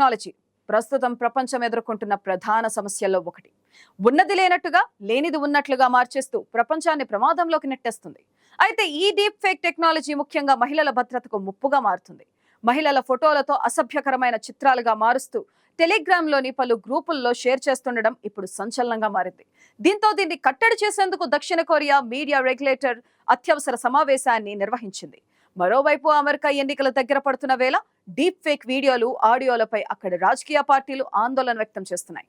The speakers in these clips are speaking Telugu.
టెక్నాలజీ ప్రస్తుతం ప్రపంచం ఎదుర్కొంటున్న ప్రధాన సమస్యల్లో ఒకటి. ఉన్నది లేనట్టుగా లేనిది ఉన్నట్లుగా మార్చేస్తూ ప్రపంచాన్ని ప్రమాదంలోకి నెట్టేస్తుంది. అయితే ఈ డీప్ ఫేక్ టెక్నాలజీ ముఖ్యంగా మహిళల భద్రతకు ముప్పుగా మారుతుంది. మహిళల ఫోటోలతో అసభ్యకరమైన చిత్రాలుగా మారుస్తూ టెలిగ్రామ్లోని పలు గ్రూపుల్లో షేర్ చేస్తుండడం ఇప్పుడు సంచలనంగా మారింది. దీంతో దీన్ని కట్టడి చేసేందుకు దక్షిణ కొరియా మీడియా రెగ్యులేటర్ అత్యవసర సమావేశాన్ని నిర్వహించింది. మరోవైపు అమెరికా ఎన్నికల దగ్గర పడుతున్న వేళ డీప్ ఫేక్ వీడియోలు ఆడియోలపై అక్కడ రాజకీయ పార్టీలు ఆందోళన వ్యక్తం చేస్తున్నాయి.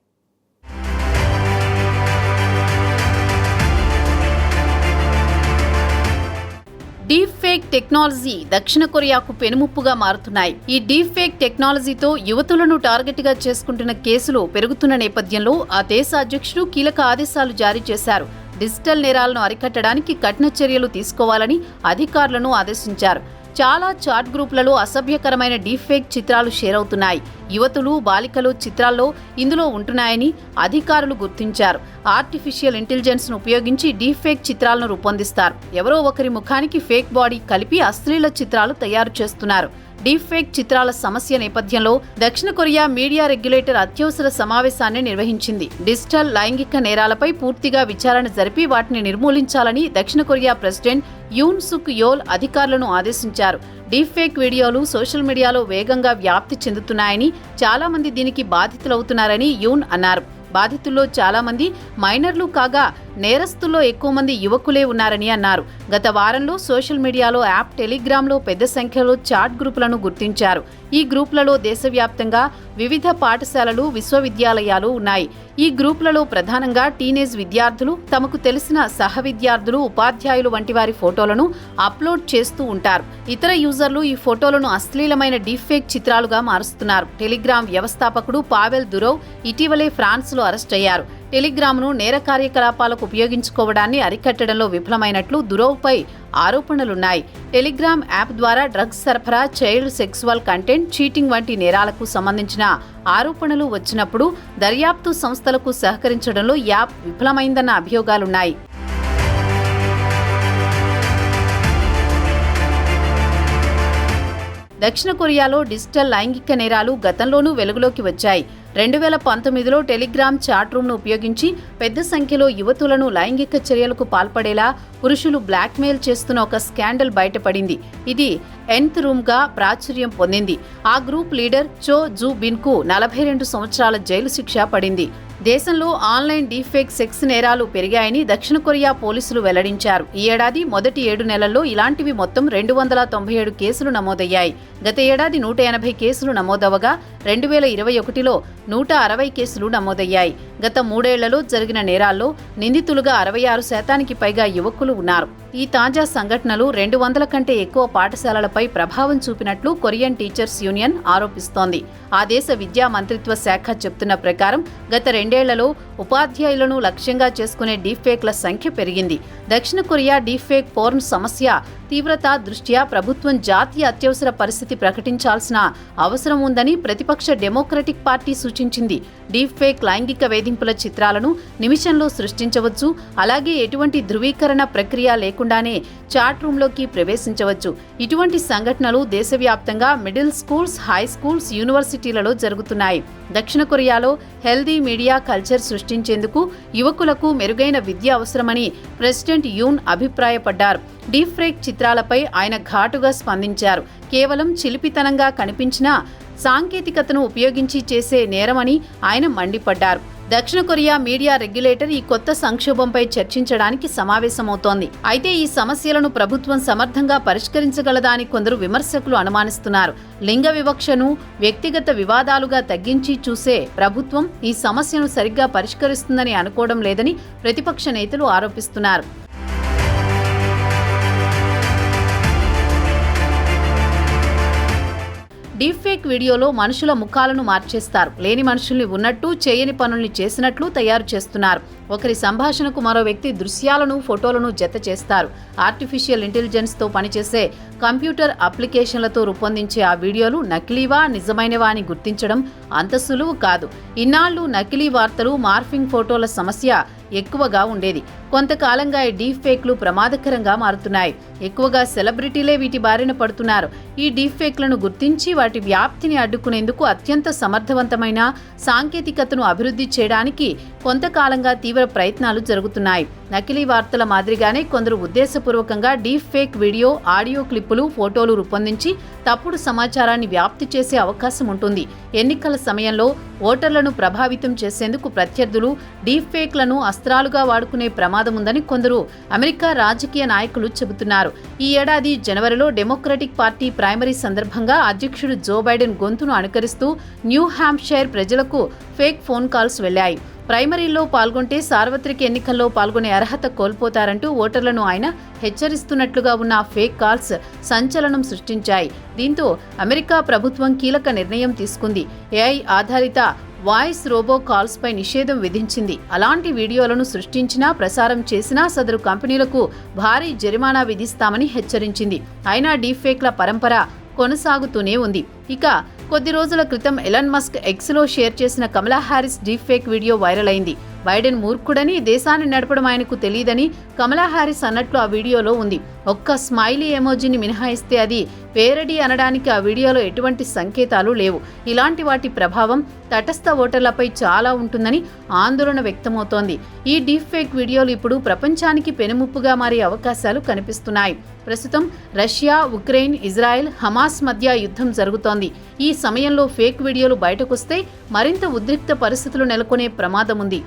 డీప్ ఫేక్ టెక్నాలజీ దక్షిణ కొరియాకు పెనుముప్పుగా మారుతున్నాయి. ఈ డీప్ ఫేక్ టెక్నాలజీతో యువతులను టార్గెట్గా చేసుకుంటున్న కేసులు పెరుగుతున్న నేపథ్యంలో ఆ దేశ అధ్యక్షుడు కీలక ఆదేశాలు జారీ చేశారు. డిజిటల్ నేరాలను అరికట్టడానికి కఠిన చర్యలు తీసుకోవాలని అధికారులను ఆదేశించారు. చాలా చాట్ గ్రూపులలో అసభ్యకరమైన డీఫేక్ ఫేక్ చిత్రాలు షేర్ అవుతున్నాయి యువతులు బాలికలు చిత్రాల్లో ఇందులో ఉంటున్నాయని అధికారులు గుర్తించారు. ఆర్టిఫిషియల్ ఇంటెలిజెన్స్ను ఉపయోగించి డీఫేక్ ఫేక్ చిత్రాలను రూపొందిస్తారు. ఎవరో ఒకరి ముఖానికి ఫేక్ బాడీ కలిపి అశ్లీల చిత్రాలు తయారు చేస్తున్నారు. డీప్ ఫేక్ చిత్రాల సమస్య నేపథ్యంలో దక్షిణ కొరియా మీడియా రెగ్యులేటర్ అత్యవసర సమావేశాన్ని నిర్వహించింది. డిజిటల్ లైంగిక నేరాలపై పూర్తిగా విచారణ జరిపి వాటిని నిర్మూలించాలని దక్షిణ కొరియా ప్రెసిడెంట్ యూన్ సుక్ యోల్ అధికారులను ఆదేశించారు. డీప్ ఫేక్ వీడియోలు సోషల్ మీడియాలో వేగంగా వ్యాప్తి చెందుతున్నాయని చాలా మంది దీనికి బాధితులవుతున్నారని యూన్ అన్నారు. బాధితుల్లో చాలా మంది మైనర్లు కాగా నేరస్తుల్లో ఎక్కువ మంది యువకులే ఉన్నారని అన్నారు. గత వారంలో సోషల్ మీడియాలో యాప్ టెలిగ్రామ్లో పెద్ద సంఖ్యలో చాట్ గ్రూపులను గుర్తించారు. ఈ గ్రూపులలో దేశవ్యాప్తంగా వివిధ పాఠశాలలు విశ్వవిద్యాలయాలు ఉన్నాయి. ఈ గ్రూపులలో ప్రధానంగా టీనేజ్ విద్యార్థులు తమకు తెలిసిన సహ విద్యార్థులు ఉపాధ్యాయులు వంటి వారి ఫోటోలను అప్లోడ్ చేస్తూ ఉంటారు. ఇతర యూజర్లు ఈ ఫోటోలను అశ్లీలమైన డీఫేక్ చిత్రాలుగా మారుస్తున్నారు. టెలిగ్రామ్ వ్యవస్థాపకుడు పావెల్ దురోవ్ ఇటీవలే ఫ్రాన్స్లో అరెస్ట్ అయ్యారు. టెలిగ్రామ్ను నేర కార్యకలాపాలకు ఉపయోగించుకోవడాన్ని అరికట్టడంలో విఫలమైనట్లు దురోవ్పై ఆరోపణలున్నాయి. టెలిగ్రామ్ యాప్ ద్వారా డ్రగ్స్ సరఫరా చైల్డ్ సెక్సువల్ కంటెంట్ చీటింగ్ వంటి నేరాలకు సంబంధించిన ఆరోపణలు వచ్చినప్పుడు దర్యాప్తు సంస్థలకు సహకరించడంలో యాప్ విఫలమైందన్న అభియోగాలున్నాయి. దక్షిణ కొరియాలో డిజిటల్ లైంగిక నేరాలు గతంలోనూ వెలుగులోకి వచ్చాయి. రెండు వేల పంతొమ్మిదిలో టెలిగ్రామ్ చాట్ రూమ్ను ఉపయోగించి పెద్ద సంఖ్యలో యువతులను లైంగిక చర్యలకు పాల్పడేలా పురుషులు బ్లాక్మెయిల్ చేస్తున్న ఒక స్కాండల్ బయటపడింది. ఇది ఎన్త్ రూమ్గా ప్రాచుర్యం పొందింది. ఆ గ్రూప్ లీడర్ చో జూ బిన్కు నలభై రెండు సంవత్సరాల జైలు శిక్ష పడింది. దేశంలో ఆన్లైన్ డీఫేక్ సెక్స్ నేరాలు పెరిగాయని దక్షిణ కొరియా పోలీసులు వెల్లడించారు. ఈ ఏడాది మొదటి ఏడు నెలల్లో ఇలాంటివి మొత్తం రెండు వందల తొంభై ఏడు కేసులు నమోదయ్యాయి. గత ఏడాది నూట ఎనభై కేసులు నమోదవగా రెండు వేల ఇరవై ఒకటిలో నూట అరవై కేసులు నమోదయ్యాయి. గత మూడేళ్ళలో జరిగిన నేరాల్లో నిందితులుగా అరవై ఆరు శాతానికి పైగా యువకులు ఉన్నారు. ఈ తాజా సంఘటనలు రెండు వందల కంటే ఎక్కువ పాఠశాలలపై ప్రభావం చూపినట్లు కొరియన్ టీచర్స్ యూనియన్ ఆరోపిస్తోంది. ఆ దేశ విద్యా మంత్రిత్వ శాఖ చెప్తున్న ప్రకారం గత రెండేళ్ళలో ఉపాధ్యాయులను లక్ష్యంగా చేసుకునే డీఫేక్ల సంఖ్య పెరిగింది. దక్షిణ కొరియా డీఫేక్ పోర్న్ సమస్య తీవ్రత దృష్ట్యా ప్రభుత్వం జాతీయ అత్యవసర పరిస్థితి ప్రకటించాల్సిన అవసరం ఉందని ప్రతిపక్ష డెమోక్రటిక్ పార్టీ సూచించింది. డీఫేక్ లైంగిక వేధింపుల చిత్రాలను నిమిషంలో సృష్టించవచ్చు. అలాగే ఎటువంటి ధృవీకరణ ప్రక్రియ లేకుండానే చాట్ రూమ్లోకి ప్రవేశించవచ్చు. ఇటువంటి సంఘటనలు దేశవ్యాప్తంగా మిడిల్ స్కూల్స్ హై స్కూల్స్ యూనివర్సిటీలలో జరుగుతున్నాయి. దక్షిణ కొరియాలో హెల్దీ మీడియా కల్చర్ సృష్టించేందుకు యువకులకు మెరుగైన విద్య అవసరమని ప్రెసిడెంట్ యూన్ అభిప్రాయపడ్డారు. డీప్ ఫ్రేక్ చిత్రాలపై ఆయన ఘాటుగా స్పందించారు. కేవలం చిలిపితనంగా కనిపించినా సాంకేతికతను ఉపయోగించి చేసే నేరమని ఆయన మండిపడ్డారు. దక్షిణ కొరియా మీడియా రెగ్యులేటర్ ఈ కొత్త సంక్షోభంపై చర్చించడానికి సమావేశమవుతోంది. అయితే ఈ సమస్యలను ప్రభుత్వం సమర్థంగా పరిష్కరించగలదా అని కొందరు విమర్శకులు అనుమానిస్తున్నారు. లింగ వివక్షను వ్యక్తిగత వివాదాలుగా తగ్గించి చూసే ప్రభుత్వం ఈ సమస్యను సరిగ్గా పరిష్కరిస్తుందని అనుకోవడం లేదని ప్రతిపక్ష నేతలు ఆరోపిస్తున్నారు. డీప్ఫేక్ వీడియోలో మనుషుల ముఖాలను మార్చేస్తారు. లేని మనుషుల్ని ఉన్నట్టు చేయని పనుల్ని చేసినట్లు తయారు చేస్తున్నారు. ఒకరి సంభాషణకు మరో వ్యక్తి దృశ్యాలను ఫోటోలను జత చేస్తారు. ఆర్టిఫిషియల్ ఇంటెలిజెన్స్తో పనిచేసే కంప్యూటర్ అప్లికేషన్లతో రూపొందించే ఆ వీడియోలు నకిలీవా నిజమైనవా అని గుర్తించడం అంత సులువు కాదు. ఇన్నాళ్ళు నకిలీ వార్తలు మార్ఫింగ్ ఫోటోల సమస్య ఎక్కువగా ఉండేది. కొంతకాలంగా ఈ డీప్ ఫేక్లు ప్రమాదకరంగా మారుతున్నాయి. ఎక్కువగా సెలబ్రిటీలే వీటి బారిన పడుతున్నారు. ఈ డీప్ ఫేక్లను గుర్తించి వాటి వ్యాప్తిని అడ్డుకునేందుకు అత్యంత సమర్థవంతమైన సాంకేతికతను అభివృద్ధి చేయడానికి కొంతకాలంగా తీవ్ర ప్రయత్నాలు జరుగుతున్నాయి. నకిలీ వార్తల మాదిరిగానే కొందరు ఉద్దేశపూర్వకంగా డీప్ ఫేక్ వీడియో ఆడియో క్లిప్పులు ఫోటోలు రూపొందించి తప్పుడు సమాచారాన్ని వ్యాప్తి చేసే అవకాశం ఉంటుంది. ఎన్నికల సమయంలో ఓటర్లను ప్రభావితం చేసేందుకు ప్రత్యర్థులు డీప్ ఫేక్లను అస్త్రాలుగా వాడుకునే ప్రమాదం ఉందని కొందరు అమెరికా రాజకీయ నాయకులు చెబుతున్నారు. ఈ ఏడాది జనవరిలో డెమోక్రటిక్ పార్టీ ప్రైమరీ సందర్భంగా అధ్యక్షుడు జో బైడెన్ గొంతును అనుకరిస్తూ న్యూ హ్యాంప్షైర్ ప్రజలకు ఫేక్ ఫోన్ కాల్స్ వెళ్ళాయి. ప్రైమరీల్లో పాల్గొంటే సార్వత్రిక ఎన్నికల్లో పాల్గొనే అర్హత కోల్పోతారంటూ ఓటర్లను ఆయన హెచ్చరిస్తున్నట్లుగా ఉన్న ఫేక్ కాల్స్ సంచలనం సృష్టించాయి. దీంతో అమెరికా ప్రభుత్వం కీలక నిర్ణయం తీసుకుంది. ఏఐ ఆధారిత వాయిస్ రోబో కాల్స్ పై నిషేధం విధించింది. అలాంటి వీడియోలను సృష్టించినా ప్రసారం చేసినా సదరు కంపెనీలకు భారీ జరిమానా విధిస్తామని హెచ్చరించింది. అయినా డీఫేక్ల పరంపర కొనసాగుతూనే ఉంది. ఇక కొద్ది రోజుల క్రితం ఎలన్ మస్క్ ఎక్స్లో షేర్ చేసిన Kamala deep fake video viral అయింది. బైడెన్ మూర్ఖుడని దేశాన్ని నడపడం ఆయనకు తెలియదని కమలా హారిస్ అన్నట్లు ఆ వీడియోలో ఉంది. ఒక్క స్మైలీ ఎమోజీని మినహాయిస్తే అది పేరడి అనడానికి ఆ వీడియోలో ఎటువంటి సంకేతాలు లేవు. ఇలాంటి వాటి ప్రభావం తటస్థ ఓటర్లపై చాలా ఉంటుందని ఆందోళన వ్యక్తమవుతోంది. ఈ డీప్ ఫేక్ వీడియోలు ఇప్పుడు ప్రపంచానికి పెనుముప్పుగా మారే అవకాశాలు కనిపిస్తున్నాయి. ప్రస్తుతం రష్యా ఉక్రెయిన్ ఇజ్రాయెల్ హమాస్ మధ్య యుద్ధం జరుగుతోంది. ఈ సమయంలో ఫేక్ వీడియోలు బయటకొస్తే మరింత ఉద్రిక్త పరిస్థితులు నెలకొనే ప్రమాదం ఉంది